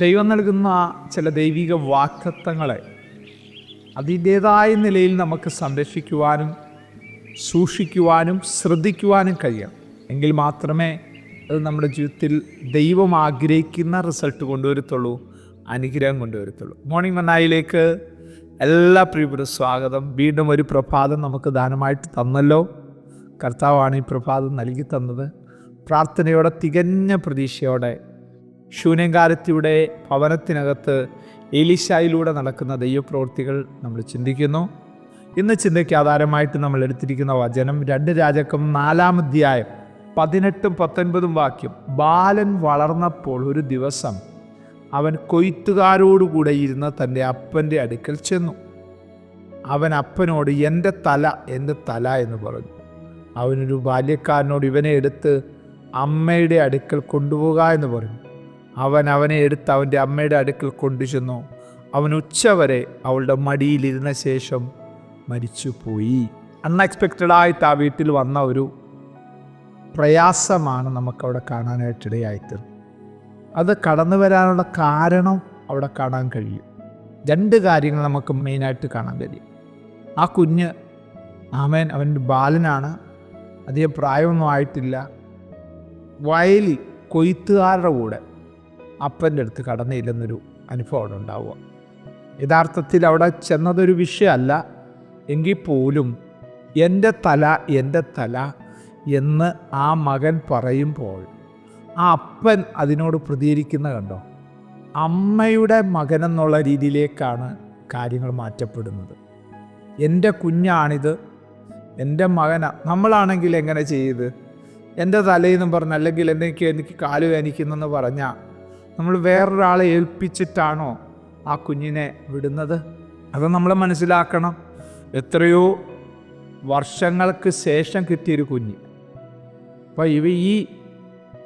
ദൈവം നൽകുന്ന ചില ദൈവിക വാക്തത്വങ്ങളെ അതിന്റേതായ നിലയിൽ നമുക്ക് സംരക്ഷിക്കുവാനും സൂക്ഷിക്കുവാനും ശ്രദ്ധിക്കുവാനും കഴിയണം. എങ്കിൽ മാത്രമേ അത് നമ്മുടെ ജീവിതത്തിൽ ദൈവം ആഗ്രഹിക്കുന്ന റിസൾട്ട് കൊണ്ടുവരത്തുള്ളൂ അനുഗ്രഹം കൊണ്ടുവരത്തുള്ളൂ. മോർണിംഗ് മന്നായിലേക്ക് എല്ലാ പ്രിയപ്പെട്ട സ്വാഗതം. വീണ്ടും ഒരു പ്രഭാതം നമുക്ക് ദാനമായിട്ട് തന്നല്ലോ. കർത്താവാണ് ഈ പ്രഭാതം നൽകി തന്നത്. പ്രാർത്ഥനയോടെ തികഞ്ഞ പ്രതീക്ഷയോടെ ശൂന്യങ്കാരത്തിയുടെ ഭവനത്തിനകത്ത് എലിശായിലൂടെ നടക്കുന്ന ദൈവപ്രവൃത്തികൾ നമ്മൾ ചിന്തിക്കുന്നു. ഇന്ന് ചിന്തയ്ക്ക് ആധാരമായിട്ട് നമ്മൾ എടുത്തിരിക്കുന്ന വചനം രണ്ട് രാജക്കം നാലാം അധ്യായം പതിനെട്ടും പത്തൊൻപതും വാക്യം ബാലൻ വളർന്നപ്പോൾ ഒരു ദിവസം അവൻ കൊയ്ത്തുകാരോടുകൂടെ ഇരുന്ന് തന്റെ അപ്പന്റെ അടുക്കൽ ചെന്നു. അവൻ അപ്പനോട് എന്റെ തല എന്റെ തല എന്ന് പറഞ്ഞു. അവനൊരു ബാല്യക്കാരനോട് ഇവനെ എടുത്ത് അമ്മയുടെ അടുക്കൽ കൊണ്ടുപോകുക എന്ന് പറഞ്ഞു. അവൻ അവനെ എടുത്ത് അവന്റെ അമ്മയുടെ അടുക്കൽ കൊണ്ടുചെന്നു. അവൻ ഉച്ചവരെ അവളുടെ മടിയിലിരുന്ന ശേഷം മരിച്ചുപോയി. അൺഎക്സ്പെക്റ്റഡായിട്ട് ആ വീട്ടിൽ വന്ന ഒരു പ്രയാസമാണ് നമുക്കവിടെ കാണാനായിട്ടിടയായിട്ട് അത് കടന്നു വരാനുള്ള കാരണം അവിടെ കാണാൻ കഴിയും. രണ്ട് കാര്യങ്ങൾ നമുക്ക് മെയിനായിട്ട് കാണാൻ കഴിയും. ആ കുഞ്ഞ് ആമേൻ അവന്റെ ബാലനാണ്. അധികം പ്രായമൊന്നും ആയിട്ടില്ല. വയലിൽ കൊയ്ത്തുകാരുടെ കൂടെ അപ്പന്റെ അടുത്ത് കടന്നില്ലെന്നൊരു അനുഭവം അവിടെ ഉണ്ടാവുക. യഥാർത്ഥത്തിൽ അവിടെ ചെന്നതൊരു വിഷയമല്ല. എങ്കിൽ പോലും എന്റെ തല എന്റെ തല എന്ന് ആ മകൻ പറയുമ്പോൾ ആ അപ്പൻ അതിനോട് പ്രതികരിക്കുന്ന കണ്ടോ? അമ്മയുടെ മകനെന്നുള്ള രീതിയിലേക്കാണ് കാര്യങ്ങൾ മാറ്റപ്പെടുന്നത്. എന്റെ കുഞ്ഞാണിത് എന്റെ മകന നമ്മളാണെങ്കിൽ എങ്ങനെ ചെയ്ത്? എന്റെ തലയെന്നും പറഞ്ഞ് അല്ലെങ്കിൽ എനിക്ക് എനിക്ക് കാൽ വേനിക്കുന്നെന്ന് പറഞ്ഞാൽ നമ്മൾ വേറൊരാളെ ഏൽപ്പിച്ചിട്ടാണോ ആ കുഞ്ഞിനെ വിടുന്നത്? അത് നമ്മൾ മനസ്സിലാക്കണം. എത്രയോ വർഷങ്ങൾക്ക് ശേഷം കിട്ടിയൊരു കുഞ്ഞ്. അപ്പോൾ ഇവ ഈ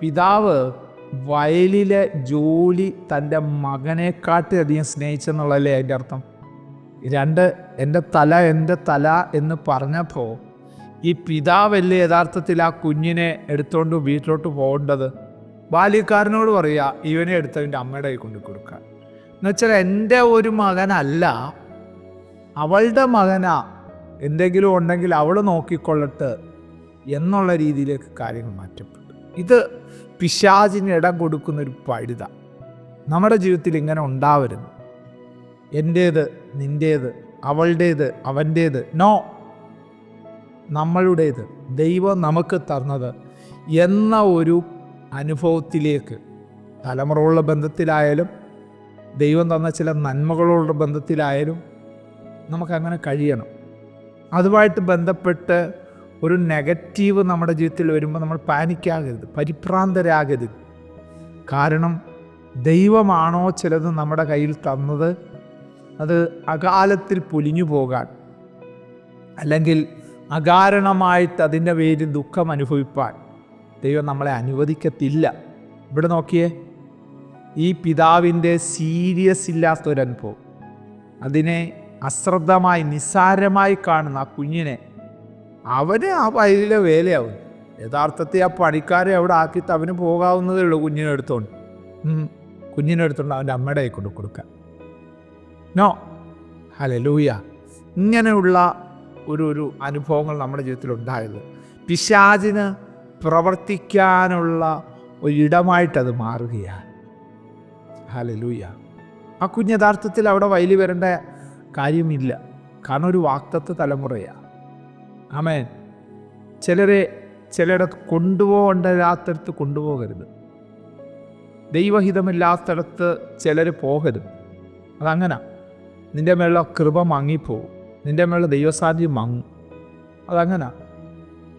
പിതാവ് വയലിലെ ജോലി തന്റെ മകനെക്കാട്ടി അധികം സ്നേഹിച്ചെന്നുള്ളതല്ലേ അതിന്റെ അർത്ഥം? രണ്ട് എന്റെ തല എന്റെ തല എന്ന് പറഞ്ഞപ്പോൾ ഈ പിതാവല്ലേ യഥാർത്ഥത്തിൽ ആ കുഞ്ഞിനെ എടുത്തുകൊണ്ട് വീട്ടിലോട്ട് പോകേണ്ടത്? ബാല്യക്കാരനോട് പറയുക ഇവനെ എടുത്തവന്റെ അമ്മയുടെ കൈ കൊണ്ട് കൊടുക്കുക എന്നുവെച്ചാൽ എന്റെ ഒരു മകനല്ല അവളുടെ മകനാ എന്തെങ്കിലും ഉണ്ടെങ്കിൽ അവൾ നോക്കിക്കൊള്ളട്ട് എന്നുള്ള രീതിയിലേക്ക് കാര്യങ്ങൾ മാറ്റപ്പെട്ടു. ഇത് പിശാചിന് ഇടം കൊടുക്കുന്നൊരു പഴുത. നമ്മുടെ ജീവിതത്തിൽ ഇങ്ങനെ ഉണ്ടാവരുത്. എന്റേത് നിന്റേത് അവളുടേത് അവന്റേത് നോ. നമ്മളുടേത് ദൈവം നമുക്ക് തന്നത് എന്ന ഒരു അനുഭവത്തിലേക്ക് തലമുറകളുടെ ബന്ധത്തിലായാലും ദൈവം തന്ന ചില നന്മകളുടെ ബന്ധത്തിലായാലും നമുക്കങ്ങനെ കഴിയണം. അതുമായിട്ട് ബന്ധപ്പെട്ട് ഒരു നെഗറ്റീവ് നമ്മുടെ ജീവിതത്തിൽ വരുമ്പോൾ നമ്മൾ പാനിക്കാകരുത് പരിഭ്രാന്തരാകരുത്. കാരണം ദൈവമാണോ ചിലത് നമ്മുടെ കയ്യിൽ തന്നത്? അത് അകാലത്തിൽ പൊലിഞ്ഞു പോകാൻ അല്ലെങ്കിൽ അകാരണമായിട്ട് അതിന്റെ പേരിൽ ദുഃഖം അനുഭവിപ്പാൻ. ദൈവം നമ്മളെ അനുവദിക്കത്തില്ല. ഇവിടെ നോക്കിയേ. ഈ പിതാവിന്റെ സീരിയസ് ഇല്ലാത്ത ഒരു അനുഭവം അതിനെ അശ്രദ്ധമായി നിസ്സാരമായി കാണുന്ന ആ കുഞ്ഞിനെ അവന് ആ വയലിലെ വേലയാവും. യഥാർത്ഥത്തിൽ ആ പണിക്കാരെ അവിടെ ആക്കിയിട്ട് അവന് പോകാവുന്നതേ ഉള്ളൂ കുഞ്ഞിനെ എടുത്തോണ്ട്. കുഞ്ഞിനെ എടുത്തോണ്ട് അവന്റെ അമ്മയുടെ കൈ കൊണ്ട് കൊടുക്കാൻ. നോ. ഹലലൂയ ഇങ്ങനെയുള്ള ഒരു ഒരു അനുഭവങ്ങൾ നമ്മുടെ ജീവിതത്തിൽ ഉണ്ടായത്. പിശാചിന് പ്രവർത്തിക്കാനുള്ള ഒരിടമായിട്ടത് മാറുകയാണ്. ഹലലൂയ ആ കുഞ്ഞ് യഥാർത്ഥത്തിൽ അവിടെ വയലിൽ വരേണ്ട കാര്യമില്ല. കാരണം ഒരു വാക്തത്വ തലമുറയാണ് ആമേൻ. ചിലരെ ചിലയിടത്ത് കൊണ്ടുപോകേണ്ടല്ലാത്തടത്ത് കൊണ്ടുപോകരുത്. ദൈവഹിതമില്ലാത്തടത്ത് ചിലർ പോകരുത്. അതങ്ങനെ. നിന്റെ മേലുള്ള കൃപ മങ്ങിപ്പോവും. നിന്റെ മേലുള്ള ദൈവസാന്നിധ്യം മങ്ങും. അതങ്ങനെ.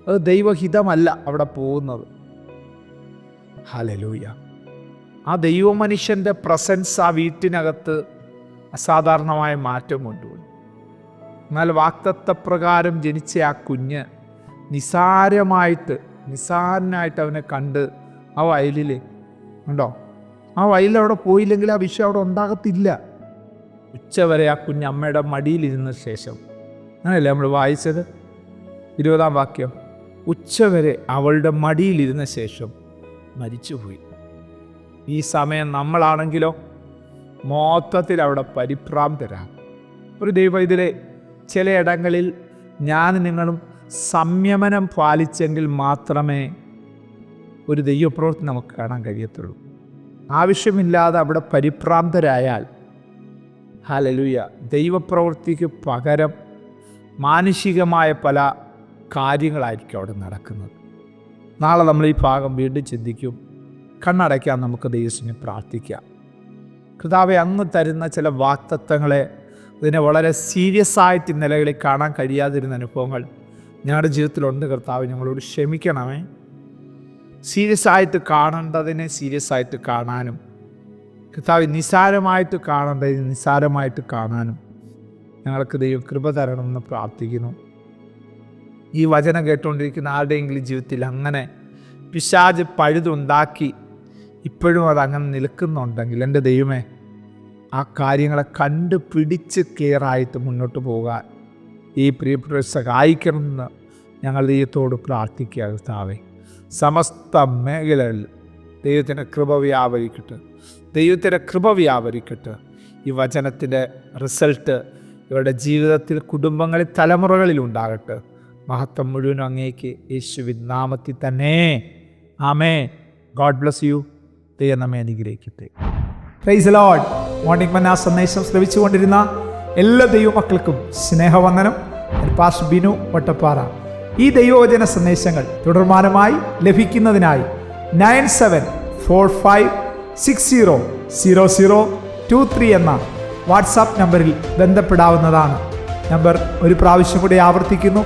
അത് ദൈവഹിതമല്ല അവിടെ പോകുന്നത്. ഹലലൂയ ആ ദൈവമനുഷ്യന്റെ പ്രസൻസ് ആ വീട്ടിനകത്ത് അസാധാരണമായ മാറ്റം കൊണ്ടുവന്നു എന്നാൽ വാക്തത്വപ്രകാരം ജനിച്ച ആ കുഞ്ഞ് നിസാരമായിട്ട് നിസാരനായിട്ട് അവനെ കണ്ട് ആ വയലിൽ ഉണ്ടോ? ആ വയലിൽ അവിടെ പോയില്ലെങ്കിൽ ആ വിഷയം അവിടെ ഉണ്ടാകത്തില്ല. ഉച്ചവരെ ആ കുഞ്ഞ് അമ്മയുടെ മടിയിലിരുന്ന ശേഷം. അങ്ങനെയല്ലേ നമ്മൾ വായിച്ചത്? ഇരുപതാം വാക്യം. ഉച്ചവരെ അവളുടെ മടിയിലിരുന്ന ശേഷം മരിച്ചുപോയി. ഈ സമയം നമ്മളാണെങ്കിലോ? മൊത്തത്തിൽ അവിടെ പരിഭ്രാന്തരാ. ഒരു ദൈവം ഇതിലെ ചിലയിടങ്ങളിൽ ഞാൻ നിങ്ങളും സംയമനം പാലിച്ചെങ്കിൽ മാത്രമേ ഒരു ദൈവപ്രവൃത്തി നമുക്ക് കാണാൻ കഴിയത്തുള്ളൂ. ആവശ്യമില്ലാതെ അവിടെ പരിഭ്രാന്തരായാൽ ഹലലുയ ദൈവപ്രവൃത്തിക്ക് പകരം മാനുഷികമായ പല കാര്യങ്ങളായിരിക്കും അവിടെ നടക്കുന്നത്. നാളെ നമ്മൾ ഈ ഭാഗം വീണ്ടും ചിന്തിക്കും. കണ്ണടയ്ക്കാൻ നമുക്ക് ദൈവസിനെ പ്രാർത്ഥിക്കാം. കർത്താവെ അങ്ങ് തരുന്ന ചില വാക്തത്വങ്ങളെ ഇതിനെ വളരെ സീരിയസ് ആയിട്ട് നിലകളിൽ കാണാൻ കഴിയാതിരുന്ന അനുഭവങ്ങൾ ഞങ്ങളുടെ ജീവിതത്തിലുണ്ട് കർത്താവ്. ഞങ്ങളോട് ക്ഷമിക്കണമേ. സീരിയസ് ആയിട്ട് കാണേണ്ടതിനെ സീരിയസ് ആയിട്ട് കാണാനും കർത്താവ് നിസാരമായിട്ട് കാണേണ്ടതിന് നിസാരമായിട്ട് കാണാനും ഞങ്ങൾക്ക് ദൈവം കൃപ തരണമെന്ന് പ്രാർത്ഥിക്കുന്നു. ഈ വചനം കേട്ടുകൊണ്ടിരിക്കുന്ന ആരുടെയെങ്കിലും ജീവിതത്തിൽ അങ്ങനെ പിശാജ് പഴുതുണ്ടാക്കി ഇപ്പോഴും അത് അങ്ങനെ നിൽക്കുന്നുണ്ടെങ്കിൽ എന്റെ ദൈവമേ ആ കാര്യങ്ങളെ കണ്ടുപിടിച്ച് ക്ലിയറായിട്ട് മുന്നോട്ട് പോകാൻ ഈ പ്രിയപ്പെട്ടവരെ സഹായിക്കണമെന്ന് ഞങ്ങൾ ദൈവത്തോട് പ്രാർത്ഥിക്കുക താവേ സമസ്ത മേഖലകളിൽ ദൈവത്തിന്റെ കൃപ വ്യാപരിക്കട്ടെ. ദൈവത്തിന്റെ കൃപ വ്യാപരിക്കട്ടെ. ഈ വചനത്തിന്റെ റിസൾട്ട് ഇവരുടെ ജീവിതത്തിൽ കുടുംബങ്ങളിൽ തലമുറകളിൽ ഉണ്ടാകട്ടെ. മഹത്വം മുഴുവനും അങ്ങേക്ക് യേശുവിൻ നാമത്തിൽ തന്നെ. ആമേ ഗോഡ് ബ്ലസ് യു. ദൈവം നമ്മെ അനുഗ്രഹിക്കട്ടെ. പ്രൈസ് ലോഡ് മോർണിംഗ് മന്ന സന്ദേശം ശ്രമിച്ചുകൊണ്ടിരുന്ന എല്ലാ ദൈവമക്കൾക്കും സ്നേഹവന്ദനം. പാസ് ബിനു വട്ടപ്പാറ ഈ ദൈവവചന സന്ദേശങ്ങൾ തുടർമാനമായി ലഭിക്കുന്നതിനായി nine seven four five six zero zero zero two three എന്ന വാട്സാപ്പ് നമ്പറിൽ ബന്ധപ്പെടാവുന്നതാണ്. നമ്പർ ഒരു പ്രാവശ്യം കൂടി ആവർത്തിക്കുന്നു.